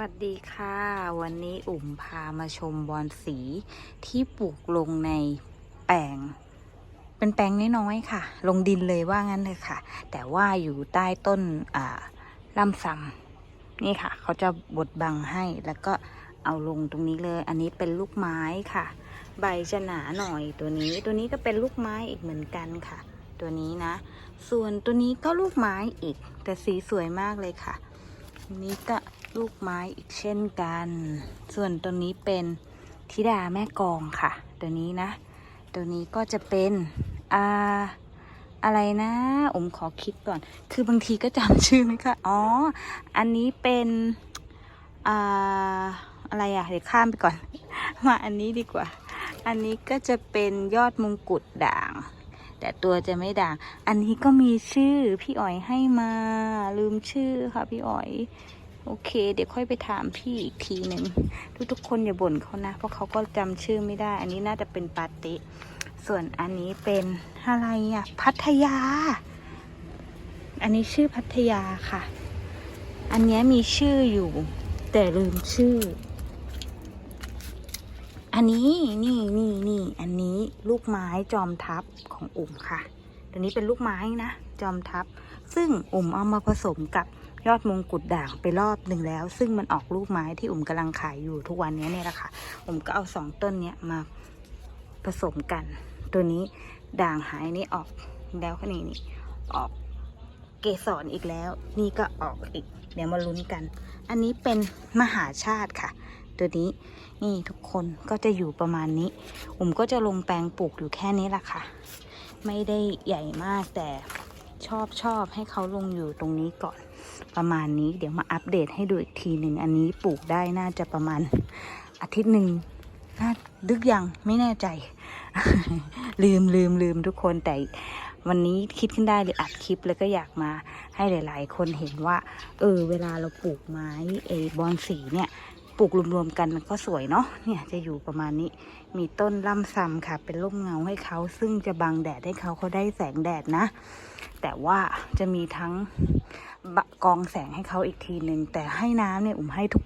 วัสดีค่ะ วันนี้อุ่มพามาชมบอนสีที่ปลูกลงในแปลง เป็นแปลงน้อยๆค่ะ ลงดินเลยว่างั้นเลยค่ะ แต่ว่าอยู่ใต้ต้นล่ำซำนี่ค่ะ เขาจะบดบังให้แล้วก็เอาลงตรงนี้เลย อันนี้เป็นลูกไม้ค่ะ ใบจะหนาหน่อยตัวนี้ ตัวนี้ก็เป็นลูกไม้อีกเหมือนกันค่ะ ตัวนี้นะ ส่วนตัวนี้ก็ลูกไม้อีก แต่สีสวยมากเลยค่ะนนี้ก็ ลูกไม้อีกเช่นกัน ส่วนตัวนี้เป็นธิดาแม่กองค่ะ ตัวนี้นะ ตัวนี้ก็จะเป็นอ่าอะไรนะอมขอคิดก่อน คือบางทีก็จำชื่อไม่ค่ะ อ๋อ อันนี้เป็นอ่าอะไรอะเดี๋ยวข้ามไปก่อน มาอันนี้ดีกว่า อันนี้ก็จะเป็นยอดมงกุฎด่าง แต่ตัวจะไม่ด่าง อันนี้ก็มีชื่อพี่อ๋อยให้มา ลืมชื่อค่ะพี่อ๋อย โอเค เดี๋ยวค่อยไปถามพี่อีกทีหนึ่งทุกทุกๆคนอย่าบ่นเขานะ เพราะเขาก็จำชื่อไม่ได้ อันนี้น่าจะเป็นปาติส่วนอันนี้เป็นอะไรอะ พัทยา อันนี้ชื่อพัทยาค่ะ อันนี้มีชื่ออยู่ แต่ลืมชื่อ อันนี้นี่นี่นี่ อันนี้ลูกไม้จอมทัพของอุ่มค่ะ ตัวนี้เป็นลูกไม้นะ จอมทัพ ซึ่งอุ่มเอามาผสมกับยอดมงกุฎด่างไปรอบหนึ่งแล้ว ซึ่งมันออกลูกไม้ที่อุ่มกำลังขายอยู่ทุกวันนี้เนี่ยแหละค่ะอุ่มก็เอาสองต้นเนี้ยมาผสมกัน ตัวนี้ด่างหายนี่ออกแล้วก็นี่นี่ออกเกสรอีกแล้ว นี่ก็ออกอีก เดี๋ยวมาลุ้นกัน อันนี้เป็นมหาชาติค่ะ ตัวนี้นี่ทุกคนก็จะอยู่ประมาณนี้ อุ่มก็จะลงแปลงปลูกอยู่แค่นี้แหละค่ะ ไม่ได้ใหญ่มากแต่ชอบชอบให้เขาลงอยู่ตรงนี้ก่อนประมาณนี้เดี๋ยวมาอัปเดตให้ดูอีกทีหนึ่งอันนี้ปลูกได้น่าจะประมาณอาทิตย์หนึ่งน่าดึกยังไม่แน่ใจ ลืมลืมลืมทุกคนแต่วันนี้คิดขึ้นได้เลยอัดคลิปแล้วก็อยากมาให้หลาย ๆ คนเห็นว่า เออ เวลาเราปลูกไม้เอบอนสีเนี่ย ปลูกรวมๆกันมันก็สวยเนาะเนี่ยจะอยู่ประมาณนี้ มีต้นล่ำซำค่ะ เป็นร่มเงาให้เขา ซึ่งจะบังแดดให้เขาเขาได้แสงแดดนะ แต่ว่าจะมีทั้งบะกองแสงให้เขาอีกทีหนึ่งแต่ให้น้ำเนี่ยอุ่มให้ทุก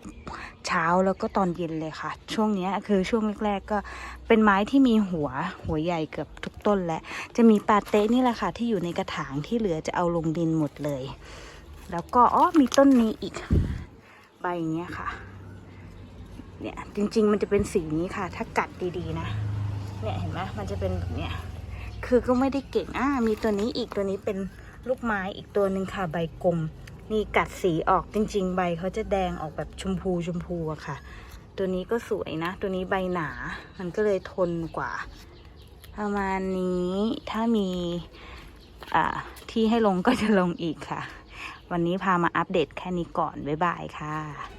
เช้าแล้วก็ตอนเย็นเลยค่ะ ช่วงเนี้ยคือช่วงแรกๆก็เป็นไม้ที่มีหัวหัวใหญ่เกือบทุกต้นและ จะมีปาเต้นี่แหละค่ะ ที่อยู่ในกระถางที่เหลือจะเอาลงดินหมดเลย แล้วก็อ๋อมีต้นนี้อีกใบเนี้ยค่ะ เนี่ยจริง ๆ มันจะเป็นสีนี้ค่ะ ถ้ากัดดีๆนะ เนี่ยเห็นไหมมันจะเป็นแบบเนี้ยคือก็ไม่ได้เก่งอ่ามีตัวนี้อีกตัวนี้เป็นลูกไม้อีกตัวหนึ่งค่ะใบกลมนี่กัดสีออกจริง ๆ ใบเขาจะแดงออกแบบชมพูชมพูอะค่ะ ตัวนี้ก็สวยนะ ตัวนี้ใบหนา มันก็เลยทนกว่า ประมาณนี้ถ้ามีอ่าที่ให้ลงก็จะลงอีกค่ะ วันนี้พามาอัปเดตแค่นี้ก่อน บ๊ายบายค่ะ